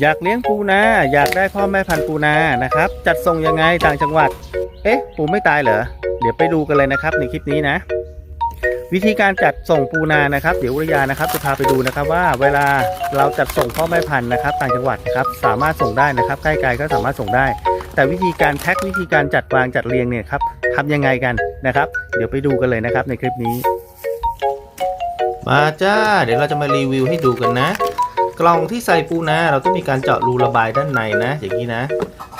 อยากเลี้ยงปูนา อยากได้พ่อแม่พันธุ์ปูนานะครับ จัดส่งยังไงต่างจังหวัด เอ๊ะ ปูไม่ตายเหรอ เดี๋ยวไปดูกันเลยนะครับในคลิปนี้นะ วิธีการจัดส่งปูนานะครับ เดี๋ยวอุรยานะครับจะพาไปดูนะครับว่าเวลาเราจัดส่งพ่อแม่พันธุ์นะครับ ต่างจังหวัดครับสามารถส่งได้นะครับใกล้ไกลก็สามารถส่งได้ แต่วิธีการแพ็ควิธีการจัดวางจัดเรียงเนี่ยครับทำยังไงกันนะครับ เดี๋ยวไปดูกันเลยนะครับในคลิปนี้ มาจ้า เดี๋ยวเราจะมารีวิวให้ดูกันนะ กล่องที่ใส่ปูนาเราต้องมีการเจาะรูระบายด้านในนะ อย่างนี้นะ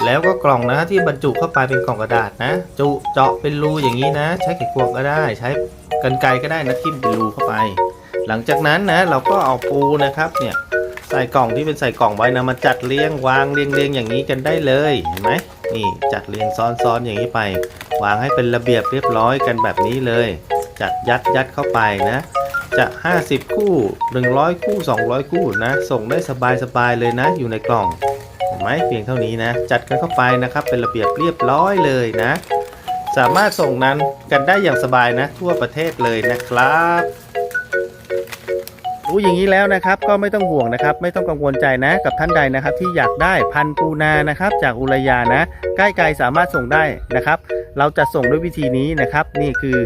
แล้วก็กล่องนะที่บรรจุเข้าไปเป็นกล่องกระดาษนะ จุเจาะเป็นรูอย่างนี้นะ ใช้ไขควงก็ได้ ใช้กันไกรก็ได้นะทิ่มเป็นรูเข้าไป หลังจากนั้นนะเราก็เอาปูนะครับเนี่ยใส่กล่องที่เป็นใส่กล่องไว้นะมาจัดเรียงวางเรียงเรียงอย่างนี้กันได้เลยเห็นไหมนี่จัดเรียงซ้อนๆอย่างนี้ไป วางให้เป็นระเบียบเรียบร้อยกันแบบนี้เลย จัดยัดยัดเข้าไปนะ จะ 50 คู่ 100 คู่ 200 คู่นะ ส่งได้สบายๆเลยนะ อยู่ในกล่องเห็นไหมเพียงเท่านี้นะ จัดกันเข้าไปนะครับ เป็นระเบียบเรียบร้อยเลยนะ สามารถส่งนั้นกันได้อย่างสบายนะ ทั่วประเทศเลยนะครับรู้อย่างนี้แล้วนะครับก็ไม่ต้องห่วงนะครับ ไม่ต้องกังวลใจนะกับท่านใดนะครับ ที่อยากได้พันปูนานะครับ จากอุรยานะ ใกล้ไกลสามารถส่งได้นะครับ เราจะส่งด้วยวิธีนี้นะครับ นี่คือ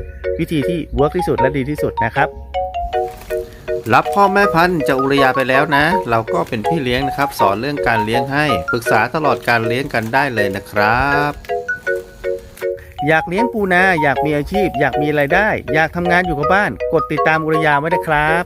วิธีที่เวิร์กที่สุดและดีที่สุดนะครับ รับพ่อแม่พันธุ์จากอุรยาไปแล้วนะ เราก็เป็นพี่เลี้ยงนะครับ สอนเรื่องการเลี้ยงให้ปรึกษาตลอดการเลี้ยงกันได้เลยนะครับ อยากเลี้ยงปูนาอยากมีอาชีพ อยากมีไรายได้ อยากทำงานอยู่กับบ้าน กดติดตามอุรยาไว้นะครับ